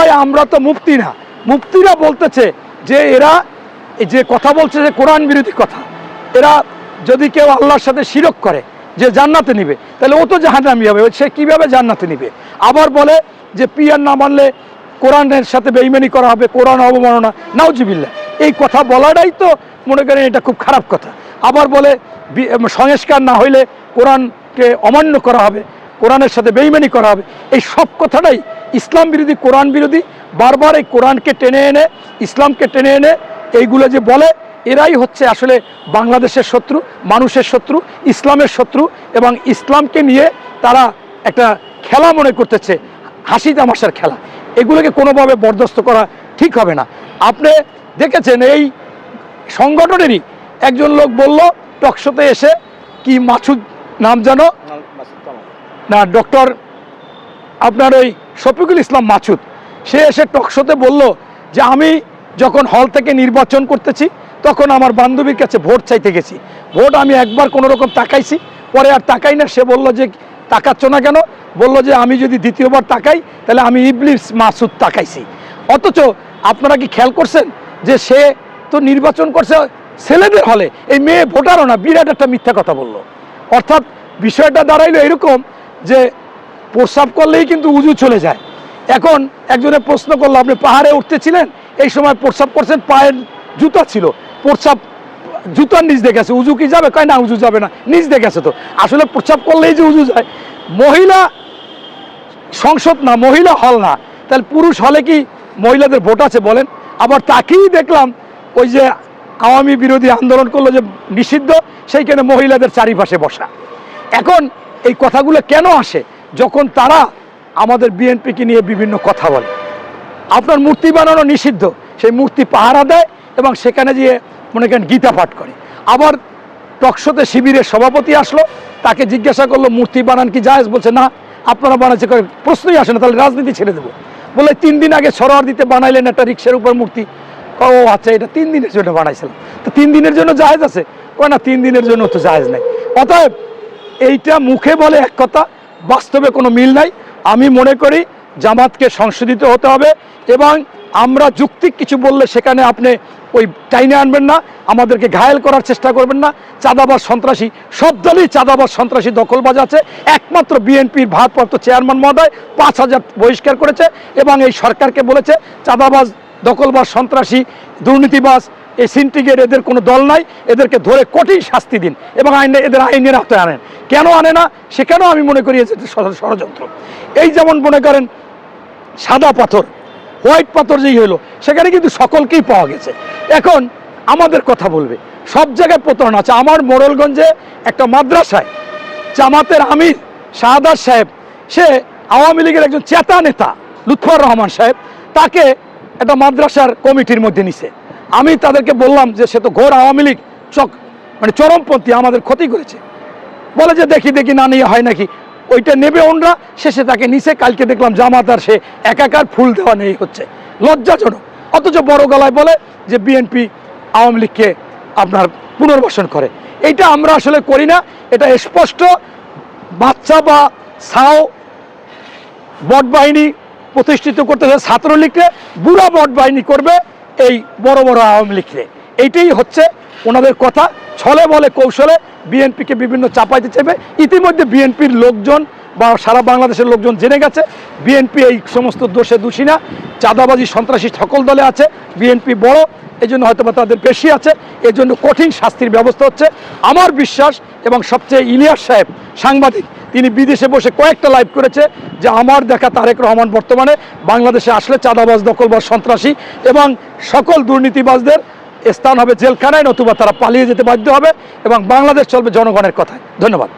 ভাই আমরা তো মুক্তি না। মুক্তিরা বলতেছে যে এরা যে কথা বলছে যে কোরআন বিরোধী কথা, এরা যদি কেউ আল্লাহর সাথে শিরক করে, যে জান্নাতে নিবে, তাহলে ও তো জাহান্নামি হবে, সে কীভাবে জান্নাতে নিবে? আবার বলে যে পিয়ার না মানলে কোরআনের সাথে বেইমানি করা হবে, কোরআন অবমাননা নাউজিবিল্লা এই কথা বলাটাই তো মনে করেন এটা খুব খারাপ কথা। আবার বলে সংস্কার না হইলে কোরআনকে অমান্য করা হবে, কোরআনের সাথে বেইমানি করা হবে, এই সব কথাটাই ইসলাম বিরোধী কোরআন বিরোধী বারবার এই কোরআনকে টেনে এনে ইসলামকে টেনে এনে এইগুলো যে বলে এরাই হচ্ছে আসলে বাংলাদেশের শত্রু মানুষের শত্রু ইসলামের শত্রু এবং ইসলামকে নিয়ে তারা একটা খেলা মনে করতেছে হাসি তামাশার খেলা। এগুলোকে কোনোভাবে বরদাস্ত করা ঠিক হবে না। আপনি দেখেছেন এই সংগঠনেরই একজন লোক বলল টকশোতে এসে কি মাছুদ নাম জানো? না ডক্টর আপনার ওই শফিকুল ইসলাম মাছুদ, সে এসে টকশোতে বলল যে আমি যখন হল থেকে নির্বাচন করতেছি, তখন আমার বান্ধবীর কাছে ভোট চাইতে গেছি। ভোট আমি একবার কোনো রকম তাকাইছি, পরে আর তাকাই না, সে বলল যে তাকাচ্ছ না কেন? বলল যে আমি যদি দ্বিতীয়বার তাকাই, তাহলে আমি ইবলিস মাসুদ তাকাইছি। অথচ আপনারা কি খেয়াল করছেন যে সে তো নির্বাচন করছে ছেলেদের হলে, এই মেয়ে ভোটারও না, বিরাট একটা মিথ্যা কথা বলল। অর্থাৎ বিষয়টা দাঁড়াইলো এরকম যে প্রস্রাব করলেই কিন্তু উজু চলে যায়। এখন একজনের প্রশ্ন করল, আপনি পাহাড়ে উঠতেছিলেন? এই সময় প্রস্রাব করছেন, পায়ের জুতা ছিল। প্রস্রাব জুতার নিচ দিয়ে গেছে। উজু কি যাবে? কয়, না, উজু যাবে না। নিচ দিয়ে গেছে তো। আসলে প্রস্রাব করলেই যে উজু যায়। মহিলা সংসদ না, মহিলা হল না। তাহলে পুরুষ হলে কি মহিলাদের ভোট আছে বলেন? আবার তাকেই দেখলাম, ওই যে আওয়ামী বিরোধী আন্দোলন করল যে নিষিদ্ধ, সেইখানে মহিলাদের চারিপাশে বসা। এখন এই কথাগুলো কেন আসে? যখন তারা আমাদের বিএনপিকে নিয়ে বিভিন্ন কথা বলে। আপনার মূর্তি বানানো নিষিদ্ধ। সেই মূর্তি পাহারা দেয় এবং সেখানে গিয়ে মনে করেন গীতা পাঠ করে। আবার টকশোতে শিবিরের সভাপতি আসলো, তাকে জিজ্ঞাসা করল, মূর্তি বানান কি জায়েজ? বলছে, না, আপনারা বানাচ্ছে প্রশ্নই আসে না, তাহলে রাজনীতি ছেড়ে দেবো। বলে, তিন দিন আগে সরোয়ার দিতে বানাইলেন একটা রিক্সার উপর মূর্তি। ও আচ্ছা এটা তিন দিনের জন্য বানাইছিলাম। তো তিন দিনের জন্য জায়েজ আছে? কয়, না, তিন দিনের জন্য তো জায়েজ নাই। অতএব এইটা মুখে বলে এক কথা বাস্তবে কোনো মিল নাই। আমি মনে করি জামাতকে সংশোধিত হতে হবে এবং আমরা যুক্তিক কিছু বললে সেখানে আপনি ওই টাইনে আনবেন না, আমাদেরকে ঘায়েল করার চেষ্টা করবেন না। চাঁদাবাজ সন্ত্রাসী, সব দলই চাঁদাবাজ সন্ত্রাসী দখলবাজ আছে। একমাত্র বিএনপির ভারপ্রাপ্ত চেয়ারম্যান মহোদয় পাঁচ হাজার বহিষ্কার করেছে এবং এই সরকারকে বলেছে, চাঁদাবাজ, দখলবাজ, সন্ত্রাসী, দুর্নীতিবাজ এই সিন্ডিকেট এদের কোনো দল নাই, এদেরকে ধরে কঠিন শাস্তি দিন এবং আইনে এদের আইনের আওতায় আনেন। কেন আনে না? সেখানেও আমি মনে করি এটা ষড়যন্ত্র? এই যেমন মনে করেন সাদা পাথর, হোয়াইট পাথর যেই হলো সেখানে কিন্তু সকলকেই পাওয়া গেছে। এখন আমাদের কথা বলবে, সব জায়গায় প্রতারণা আছে। আমার মোড়লগঞ্জে একটা মাদ্রাসায় জামাতের আমির শাহাদার সাহেব, সে আওয়ামী লীগের একজন চেতা নেতা, লুৎফর রহমান সাহেব, তাকে একটা মাদ্রাসার কমিটির মধ্যে নিছে। আমি তাদেরকে বললাম যে সে তো ঘোর আওয়ামী লীগ, চক মানে চরমপন্থী, আমাদের ক্ষতি করেছে। বলে যে দেখি দেখি না, নিয়ে হয় নাকি। ওইটা নেবে ওনরা, শেষে তাকে নিচে, কালকে দেখলাম জামাত আর সে একাকার ফুল দেওয়া নেই হচ্ছে। লজ্জাজনক। অথচ বড় গলায় বলে যে বিএনপি আওয়ামী লীগকে আপনার পুনর্বাসন করে। এইটা আমরা আসলে করি না। এটা স্পষ্ট। বাচ্চা বা সাও বট বাহিনী প্রতিষ্ঠিত করতেছে ছাত্রলীগকে বুড়া বট বাহিনী করবে। এই বড় বড় আওয়ামী লীগকে এইটাই হচ্ছে ওনাদের কথা। ছলে বলে কৌশলে বিএনপিকে বিভিন্ন চাপাইতে চাইবে ইতিমধ্যে বিএনপির লোকজন বা সারা বাংলাদেশের লোকজন জেনে গেছে, বিএনপি এই সমস্ত দোষে দোষী না, চাঁদাবাজি, সন্ত্রাসী সকল দলে আছে, বিএনপি বড় এই জন্য হয়তো বা তাদের বেশি আছে এর জন্য কঠিন শাস্তির ব্যবস্থা হচ্ছে। আমার বিশ্বাস এবং সবচেয়ে ইলিয়াস সাহেব, সাংবাদিক তিনি বিদেশে বসে কয়েকটা লাইভ করেছে, যে আমার দেখা তারেক রহমান বর্তমানে বাংলাদেশে আসলে চাঁদাবাজ দখলবাজ সন্ত্রাসী এবং সকল দুর্নীতিবাজদের স্থান হবে জেলখানায়, নতুবা তারা পালিয়ে যেতে বাধ্য হবে এবং বাংলাদেশ চলবে জনগণের কথায়। ধন্যবাদ।